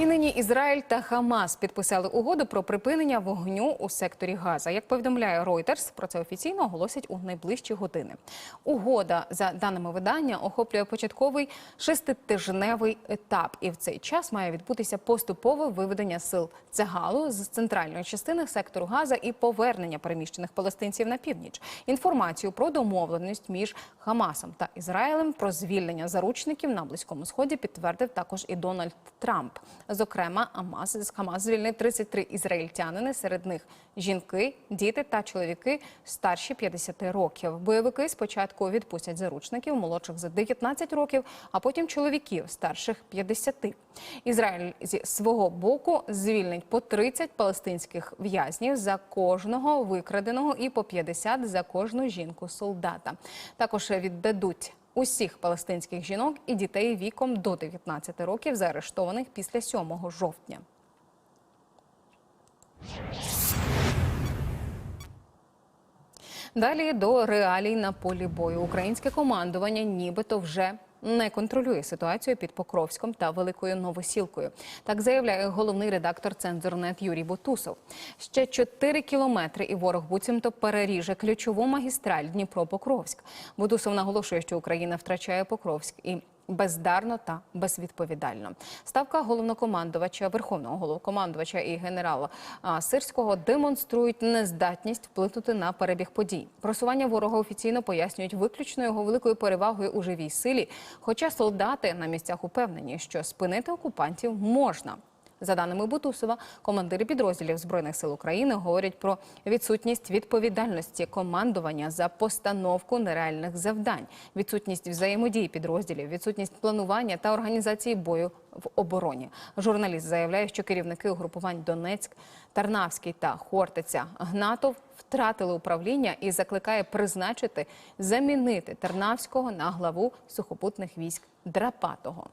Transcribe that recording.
І нині Ізраїль та Хамас підписали угоду про припинення вогню у секторі Газа. Як повідомляє Reuters, про це офіційно оголосять у найближчі години. Угода, за даними видання, охоплює початковий шеститижневий етап, і в цей час має відбутися поступове виведення сил Цагалу з центральної частини сектору Газа і повернення переміщених палестинців на північ. Інформацію про домовленість між Хамасом та Ізраїлем про звільнення заручників на близькому сході підтвердив також і Дональд Трамп. Зокрема, Амаз з Хамас звільнив 33 ізраїльтянини, серед них жінки, діти та чоловіки старші 50 років. Бойовики спочатку відпустять заручників молодших за 19 років, а потім чоловіків старших 50. Ізраїль зі свого боку звільнить по 30 палестинських в'язнів за кожного викраденого і по 50 за кожну жінку солдата. Також віддадуть усіх палестинських жінок і дітей віком до 19 років, заарештованих після 7 жовтня. Далі до реалій на полі бою. Українське командування нібито вже не контролює ситуацію під Покровськом та Великою Новосілкою. Так заявляє головний редактор Цензорнет Юрій Бутусов. Ще 4 кілометри, і ворог буцімто переріже ключову магістраль Дніпро-Покровськ. Бутусов наголошує, що Україна втрачає Покровськ і бездарно та безвідповідально. Ставка головнокомандувача, верховного головнокомандувача і генерала Сирського демонструють нездатність вплинути на перебіг подій. Просування ворога офіційно пояснюють виключно його великою перевагою у живій силі. Хоча солдати на місцях упевнені, що спинити окупантів можна. За даними Бутусова, командири підрозділів збройних сил України говорять про відсутність відповідальності командування за постановку нереальних завдань, відсутність взаємодії підрозділів, відсутність планування та організації бою в обороні. Журналіст заявляє, що керівники угрупувань Донецьк, Тарнавський та Хортиця Гнатов втратили управління і закликає призначити замінити Тарнавського на главу сухопутних військ Драпатого.